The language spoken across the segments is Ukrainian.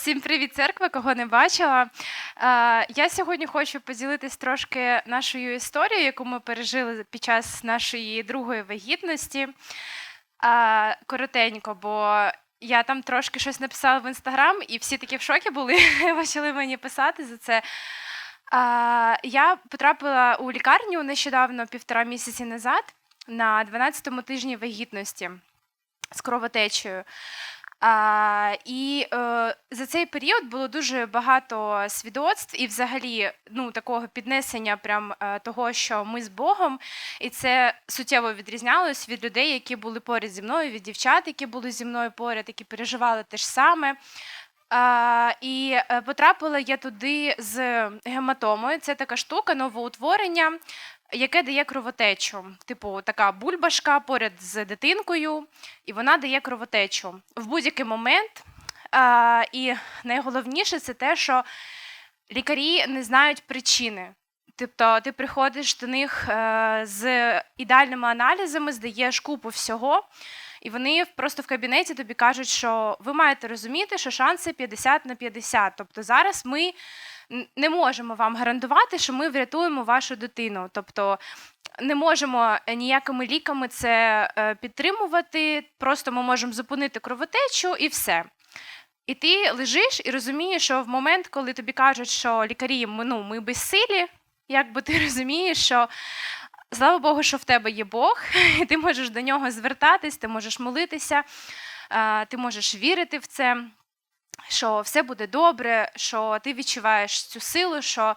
Всім привіт, церква, кого не бачила. Е, Я сьогодні хочу поділитись трошки нашою історією, яку ми пережили під час нашої другої вагітності. Е, Коротенько, бо я там трошки щось написала в інстаграм, і всі такі в шокі були, почали мені писати за це. Е, Я потрапила у лікарню нещодавно, півтора місяці назад, на 12-му тижні вагітності з кровотечею. А, і е, за цей період було дуже багато свідоцтв і взагалі ну, такого піднесення прям, е, того, що ми з Богом, і це суттєво відрізнялось від людей, які були поряд зі мною, від дівчат, які були зі мною поряд, які переживали те ж саме. А, і е, потрапила я туди з гематомою. Це така штука, новоутворення, яке дає кровотечу. Типу, така бульбашка поряд з дитинкою, і вона дає кровотечу в будь-який момент. А, і найголовніше це те, що лікарі не знають причини. Тобто ти приходиш до них е, з ідеальними аналізами, здаєш купу всього, і вони просто в кабінеті тобі кажуть, що ви маєте розуміти, що шанси 50 на 50. Тобто зараз ми не можемо вам гарантувати, що ми врятуємо вашу дитину. Тобто не можемо ніякими ліками це е, підтримувати, просто ми можемо зупинити кровотечу і все. І ти лежиш і розумієш, що в момент, коли тобі кажуть, що лікарі ну, ми безсилі, якби ти розумієш, що слава Богу, що в тебе є Бог, і ти можеш до нього звертатись, ти можеш молитися, е, ти можеш вірити в це, що все буде добре, що ти відчуваєш цю силу, що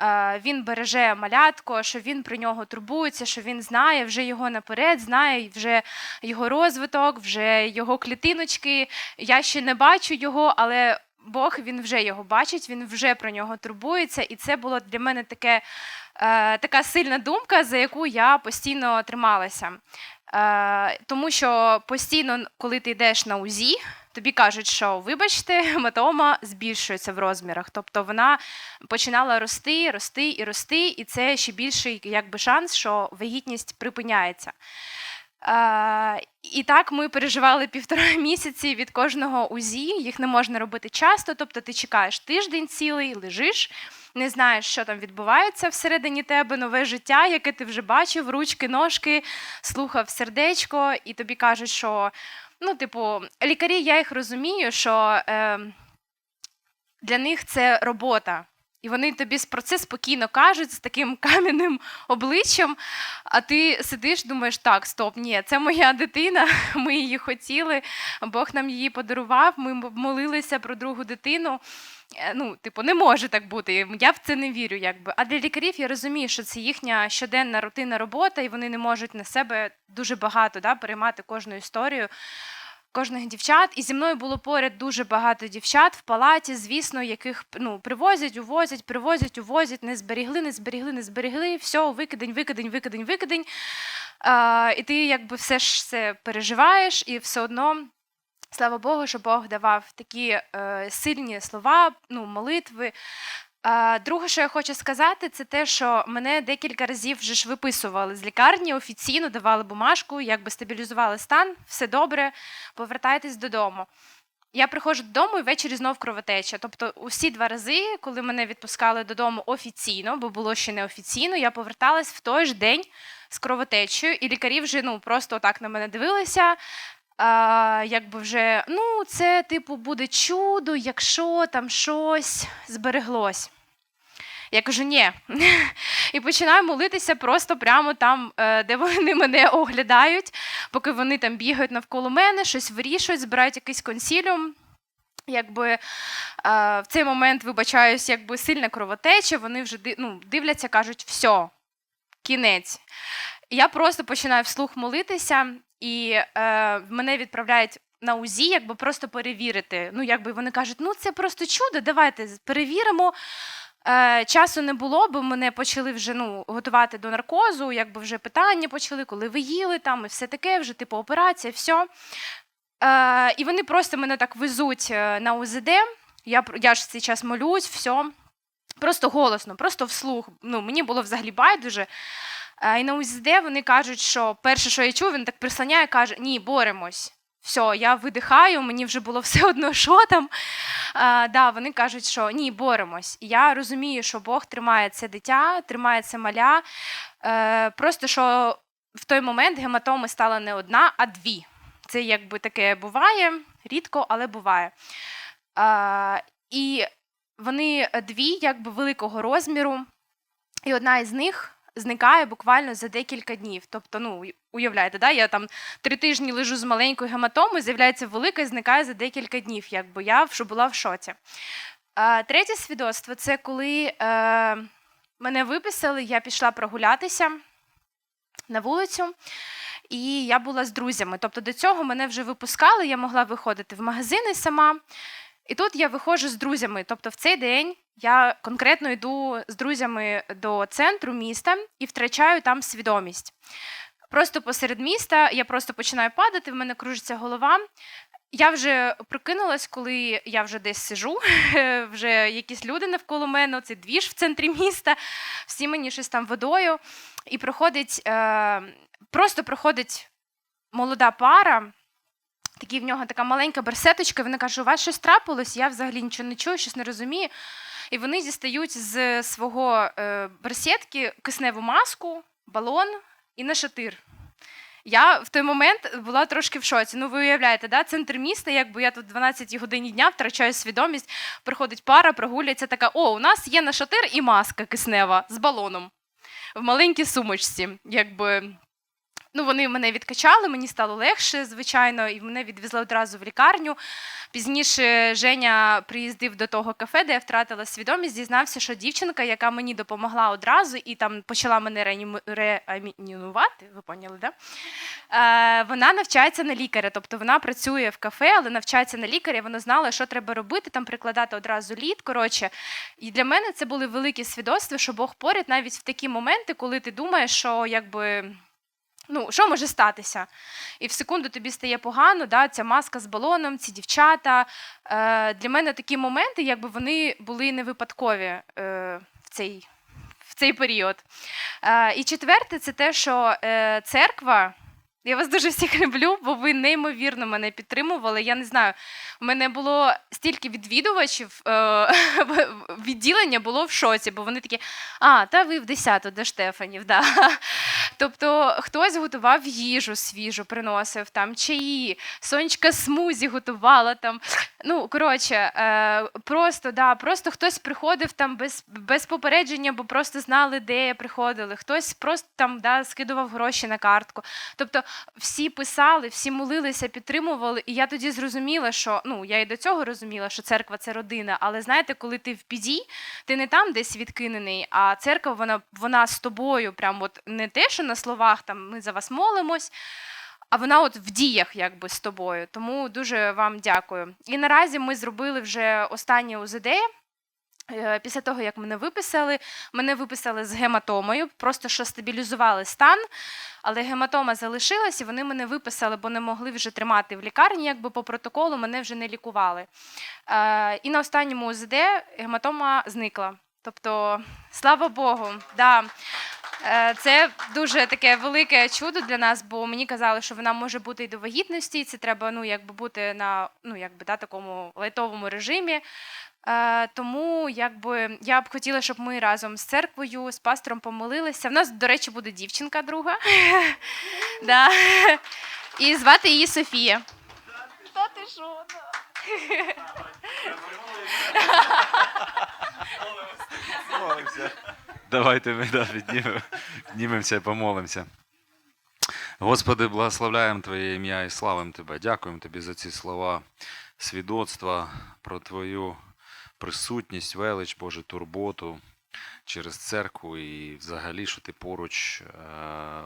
е, він береже малятко, що він про нього турбується, що він знає вже його наперед, знає вже його розвиток, вже його клітиночки. Я ще не бачу його, але Бог він вже його бачить, він вже про нього турбується, і це було для мене таке, е, така сильна думка, за яку я постійно трималася. Е, тому що постійно, коли ти йдеш на УЗІ, тобі кажуть, що вибачте, гематома збільшується в розмірах. Тобто вона починала рости, рости і рости, і це ще більший якби, шанс, що вагітність припиняється. Е, і так ми переживали півтора місяці від кожного УЗІ. Їх не можна робити часто. Тобто ти чекаєш тиждень цілий, лежиш, не знаєш, що там відбувається всередині тебе, нове життя, яке ти вже бачив, ручки, ножки, слухав сердечко, і тобі кажуть, що ну, типу, лікарі, я їх розумію, що е, для них це робота. І вони тобі про це спокійно кажуть з таким кам'яним обличчям, а ти сидиш, думаєш, так, стоп, ні, це моя дитина, ми її хотіли, Бог нам її подарував, ми молилися про другу дитину. Е, Ну, типу, не може так бути. Я в це не вірю, якби. А для лікарів я розумію, що це їхня щоденна рутинна робота, і вони не можуть на себе дуже багато да, переймати кожну історію кожних дівчат. І зі мною було поряд дуже багато дівчат в палаті, звісно, яких ну, привозять, увозять, привозять, увозять, не зберігли, не зберігли, не зберігли. Все, викидень, викидень, викидень, викидень. А, і ти якби все ж це переживаєш, і все одно. Слава Богу, що Бог давав такі е, сильні слова, ну, молитви. Друге, що я хочу сказати, це те, що мене декілька разів вже ж виписували з лікарні, офіційно давали бумажку, якби стабілізували стан, все добре, повертайтесь додому. Я приходжу додому і ввечері знов кровотеча. Тобто, усі два рази, коли мене відпускали додому офіційно, бо було ще неофіційно, я поверталась в той ж день з кровотечею, і лікарі вже ну, просто так на мене дивилися. А, якби вже, ну, це, типу, буде чудо, якщо там щось збереглось. Я кажу, ні. І починаю молитися просто прямо там, е, де вони мене оглядають, поки вони там бігають навколо мене, щось вирішують, збирають якийсь консіліум. Якби е, в цей момент вибачаюсь, якби сильна кровотеча, вони вже ну, дивляться, кажуть, все, кінець. Я просто починаю вслух молитися, і е, мене відправляють на УЗІ, якби просто перевірити. Ну, якби вони кажуть, ну це просто чудо, давайте перевіримо. Е, часу не було, бо мене почали вже ну, готувати до наркозу, якби вже питання почали, коли ви їли там, і все таке, вже типу операція, все. Е, і вони просто мене так везуть е, на УЗД. Я, я ж в цей час молюсь, все. Просто голосно, просто вслух. Ну, мені було взагалі байдуже. Е, І на УЗД вони кажуть, що перше, що я чув, він так прислоняє, каже: ні, боремось. Все, я видихаю, мені вже було все одно, що там. А, да, вони кажуть, що ні, боремось. Я розумію, що Бог тримає це дитя, тримає це маля. Е, просто що в той момент гематоми стала не одна, а дві. Це якби таке буває, рідко, але буває. А, і вони дві, якби великого розміру, і одна із них зникає буквально за декілька днів. Тобто, ну, уявляєте, да? я там три тижні лежу з маленькою гематомою, з'являється велика і зникає за декілька днів, якби я була в шоці. Третє свідоцтво це коли е, мене виписали, я пішла прогулятися на вулицю. І я була з друзями. Тобто до цього мене вже випускали, я могла виходити в магазини сама. І тут я виходжу з друзями. Тобто, в цей день я конкретно йду з друзями до центру міста і втрачаю там свідомість. Просто посеред міста я просто починаю падати, в мене кружиться голова. Я вже прокинулась, коли я вже десь сижу, вже якісь люди навколо мене, це двіж в центрі міста, всі мені щось там водою. І проходить, е, просто проходить молода пара, такий в нього така маленька берсеточка, вона каже, у вас щось трапилось, я взагалі нічого не чую, щось не розумію. І вони дістають з свого е, берсетки кисневу маску, балон і нашатир. Я в той момент була трошки в шоці. Ну, ви уявляєте, да? центр міста, якби я тут в 12 годині дня втрачаю свідомість, приходить пара, прогуляється така: о, у нас є нашатир і маска киснева з балоном в маленькій сумочці. Якби. Ну, вони мене відкачали, мені стало легше, звичайно, і мене відвезли одразу в лікарню. Пізніше Женя приїздив до того кафе, де я втратила свідомість, дізнався, що дівчинка, яка мені допомогла одразу і там почала мене реаніму- реанімувати, ви поняли, да? Е, вона навчається на лікаря, тобто вона працює в кафе, але навчається на лікаря. Вона знала, що треба робити, там прикладати одразу лід. Коротше, і для мене це були великі свідоцтва, що Бог поряд навіть в такі моменти, коли ти думаєш, що якби. Ну, що може статися? І в секунду тобі стає погано, да, ця маска з балоном, ці дівчата. Е, для мене такі моменти, якби вони були не випадкові е, в, цей, в цей період. Е, і четверте, це те, що е, церква. Я вас дуже всіх люблю, бо ви неймовірно мене підтримували. Я не знаю, у мене було стільки відвідувачів, е, відділення було в шоці, бо вони такі, а, та ви в 10 до Штефанів. Да. Тобто хтось готував їжу свіжу, приносив там чаї, сонечка смузі готувала там. Ну, коротше, е, просто, да, просто хтось приходив там без, без попередження, бо просто знали, де приходили. Хтось просто там да, скидував гроші на картку. Тобто всі писали, всі молилися, підтримували. І я тоді зрозуміла, що ну я і до цього розуміла, що церква це родина. Але знаєте, коли ти в біді, ти не там десь відкинений, а церква вона, вона з тобою. Прям от не те, що на словах там ми за вас молимось. А вона от в діях якби з тобою. Тому дуже вам дякую. І наразі ми зробили вже останнє УЗД. Е, Після того, як мене виписали, мене виписали з гематомою, просто що стабілізували стан, але гематома залишилась, і вони мене виписали, бо не могли вже тримати в лікарні, якби по протоколу мене вже не лікували. Е, І на останньому УЗД гематома зникла. Тобто, слава Богу, да. Е, Це дуже таке велике чудо для нас, бо мені казали, що вона може бути і до вагітності, це треба ну, якби бути на ну, якби, да, такому лайтовому режимі. Е, тому якби, я б хотіла, щоб ми разом з церквою, з пастором помолилися. В нас, до речі, буде дівчинка друга. да. І звати її Софія. Та ти що? Давайте ми да, піднімемося і помолимося. Господи, благословляємо Твоє ім'я і славимо Тебе. Дякуємо Тобі за ці слова свідоцтва про Твою присутність, велич, Боже, турботу через церкву і взагалі, що ти поруч е-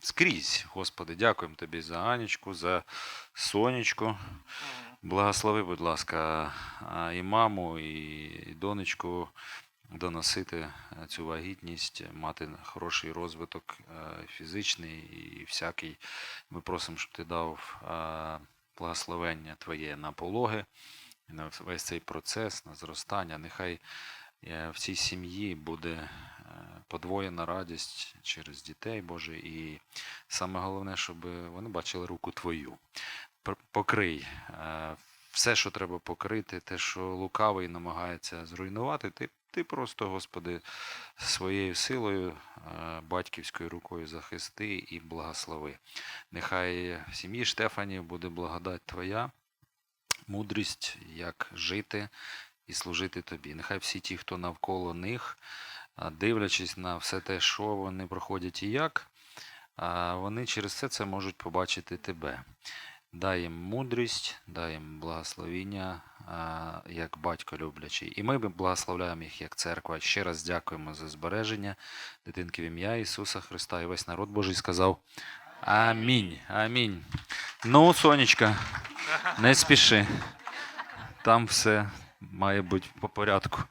скрізь. Господи, дякуємо Тобі за Анічку, за Сонечку. Благослови, будь ласка, і маму, і донечку доносити е, цю вагітність, мати хороший розвиток е, фізичний і всякий. Ми просимо, щоб ти дав е, благословення Твоє на пологи, і на весь цей процес, на зростання. Нехай е, в цій сім'ї буде е, подвоєна радість через дітей, Боже, і саме головне, щоб вони бачили руку Твою. покрий. Е, Все, що треба покрити, те, що лукавий намагається зруйнувати, ти, ти просто, Господи, своєю силою, батьківською рукою захисти і благослови. Нехай в сім'ї Штефанів буде благодать Твоя, мудрість, як жити і служити Тобі. Нехай всі ті, хто навколо них, дивлячись на все те, що вони проходять і як, вони через все це можуть побачити Тебе. Дай їм мудрість, дай їм благословіння, як батько люблячий. І ми благословляємо їх як церква. Ще раз дякуємо за збереження дитинки в ім'я Ісуса Христа. І весь народ Божий сказав Амінь. Амінь. Ну, сонечка, не спіши. Там все має бути по порядку.